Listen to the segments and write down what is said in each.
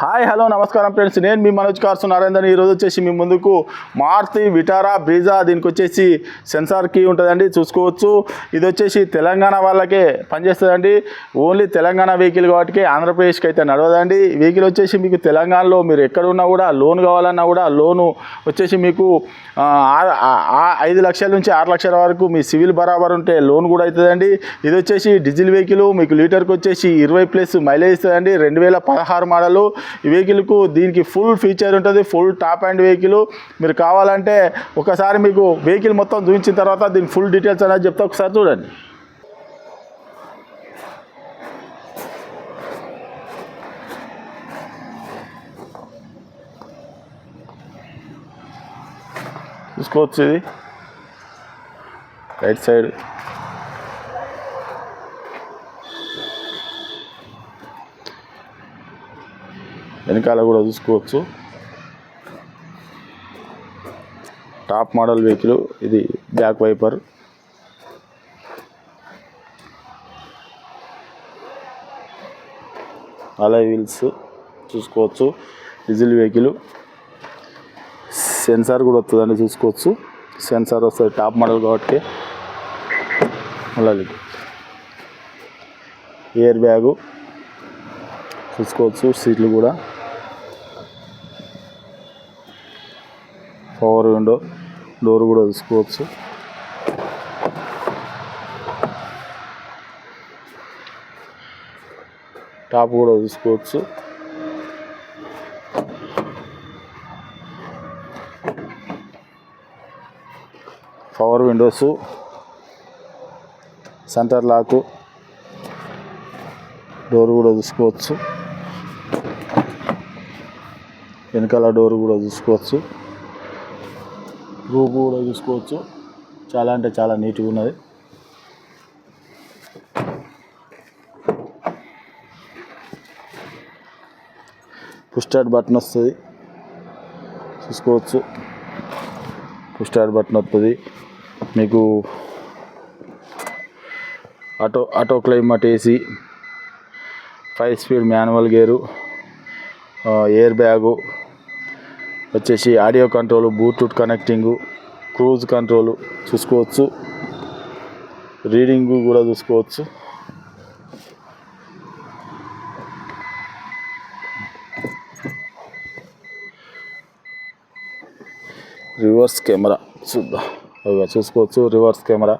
Hi hello నమస్కారం friends. నేను మీ Manoj cars Narender ఈరోజు వచ్చేసి మీ ముందుకు మారుతి విటారా బ్రీజా. దీనికి వచ్చేసి సెన్సార్ కీ ఉంటుందండి చూసుకోవచ్చు. ఇది వచ్చేసి తెలంగాణ వాళ్ళకే పనిచేస్తుందండి. ఓన్లీ తెలంగాణ వెహికల్ కాబట్టి ఆంధ్రప్రదేశ్కి అయితే నడవదండి. వెహికల్ వచ్చేసి మీకు తెలంగాణలో మీరు ఎక్కడున్నా కూడా లోన్ కావాలన్నా కూడా లోను వచ్చేసి మీకు ఐదు లక్షల నుంచి ఆరు లక్షల వరకు మీ సివిల్ బరాబర్ ఉంటే లోన్ కూడా అవుతుందండి. ఇది వచ్చేసి డీజిల్ వెహికల్ మీకు లీటర్కి వచ్చేసి ఇరవై ప్లస్ మైలేజ్ ఇస్తుందండి. రెండు వేల పదహారు మోడలు. ఈ వెహికల్కు దీనికి ఫుల్ ఫీచర్ ఉంటుంది ఫుల్ టాప్ అండ్ వెహికల్. మీరు కావాలంటే ఒకసారి మీకు వెహికల్ మొత్తం చూపించిన తర్వాత దీని ఫుల్ డీటెయిల్స్ అనేది చెప్తా ఒకసారి చూడండి. చూసుకోవచ్చు ఇది. Right side. వెనకాల కూడా చూసుకోవచ్చు. టాప్ మోడల్ వెహికల్ ఇది బ్యాక్ వైపర్. అలా వీల్స్ చూసుకోవచ్చు. Diesel vehicle. సెన్సార్ కూడా వస్తుందండి చూసుకోవచ్చు. సెన్సార్ వస్తుంది టాప్ మోడల్ కాబట్టి. అలాగే. ఎయిర్ బ్యాగు చూసుకోవచ్చు. సీట్లు కూడా. పవర్ విండో డోర్ కూడా తీసుకోవచ్చు టాప్ కూడా తీసుకోవచ్చు power windows centre lock door కూడా చూసుకోవచ్చు వెనకాల డోర్ కూడా చూసుకోవచ్చు రూపు కూడా చూసుకోవచ్చు. చాలా అంటే చాలా నీట్గా ఉన్నది. పుస్టార్ట్ బటన్ వస్తుంది. చూసుకోవచ్చు. పుస్టార్ట్ బటన్ వస్తుంది మీకు auto auto climate AC five speed manual gear air bag వచ్చేసి audio control Bluetooth connecting cruise control చూసుకోవచ్చు. రీడింగ్ కూడా చూసుకోవచ్చు. రివర్స్ కెమెరా చూద్దాం. చూసుకోవచ్చు రివర్స్ కెమెరా.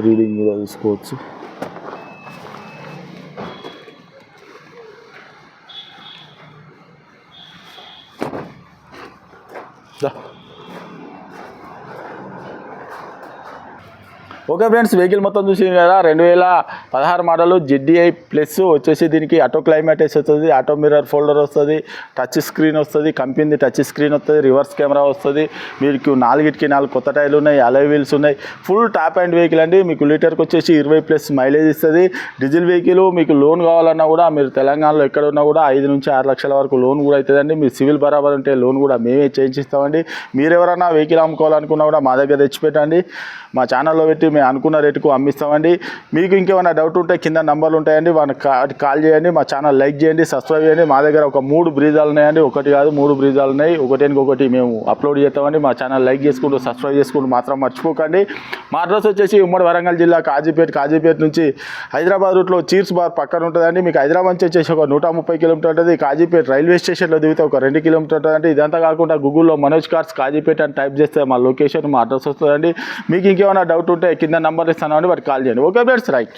రీడింగ్ కూడా చూసుకోవచ్చు. da. ఓకే ఫ్రెండ్స్ వెహికల్ మొత్తం చూసి కదా రెండు వేల పదహారు మోడలు జెడ్డీఐ ప్లస్ వచ్చేసి దీనికి ఆటో క్లైమాటేస్ వస్తుంది ఆటో మిర్రర్ ఫోల్డర్ వస్తుంది టచ్ స్క్రీన్ వస్తుంది కంపెనీ టచ్ స్క్రీన్ వస్తుంది రివర్స్ కెమెరా వస్తుంది మీకు నాలుగిటికి నాలుగు కొత్త టైర్లు ఉన్నాయి అలై వీల్స్ ఉన్నాయి ఫుల్ టాప్ అండ్ వెహికల్ అండి మీకు లీటర్కి వచ్చేసి ఇరవై ప్లస్ మైలేజ్ ఇస్తుంది. డీజిల్ వెహికల్ మీకు లోన్ కావాలన్నా కూడా మీరు తెలంగాణలో ఎక్కడ ఉన్నా కూడా ఐదు నుంచి ఆరు లక్షల వరకు లోన్ కూడా అవుతుందండి మీరు సివిల్ బరాబర్ ఉంటే లోన్ కూడా మేమే చేయించిస్తామండి. మీరు ఎవరైనా వెహికల్ అమ్ముకోవాలనుకున్నా కూడా మా దగ్గర తెచ్చిపెట్టండి. మా ఛానల్లో పెట్టి మేము అనుకున్న రేటుకు అమ్మిస్తామండి. మీకు ఇంకేమైనా డౌట్ ఉంటే కింద నంబర్లు ఉంటాయండి. వాళ్ళని కాల్ చేయండి మా ఛానల్ లైక్ చేయండి సబ్స్క్రైబ్ చేయండి. మా దగ్గర ఒక మూడు బ్రీజాలు ఉన్నాయండి. ఒకటి కాదు మూడు బ్రీజాలు ఉన్నాయి. ఒకటి ఒకటి మేము అప్లోడ్ చేస్తామండి. మా ఛానల్ లైక్ చేసుకుంటూ సబ్స్క్రైబ్ చేసుకుంటూ మాత్రం మర్చిపోకండి. మా అడ్రస్ వచ్చేసి ఉమ్మడి వరంగల్ జిల్లా కాజీపేట కాజీపేట నుంచి హైదరాబాద్ రూట్లో చీర్స్ బార్ పక్కన ఉంటుందండి. మీకు హైదరాబాద్ నుంచి వచ్చేసి ఒక నూట ముప్పై కిలోమీటర్ ఉంటుంది. కాజీపేట రైల్వే స్టేషన్లో దిగితే ఒక రెండు కిలోమీటర్ ఉంటుందండి. ఇదంతా కాకుండా గూగుల్లో మనోజ్ కార్స్ కాజీపేట అని టైప్ చేస్తే మా లొకేషన్ మా అడ్రస్ వస్తుందండి. మీకు ఇంకేమైనా డౌట్ ఉంటే కింద నంబర్ ఇస్తాను అండి కాల్ చేయండి. Okay friends right.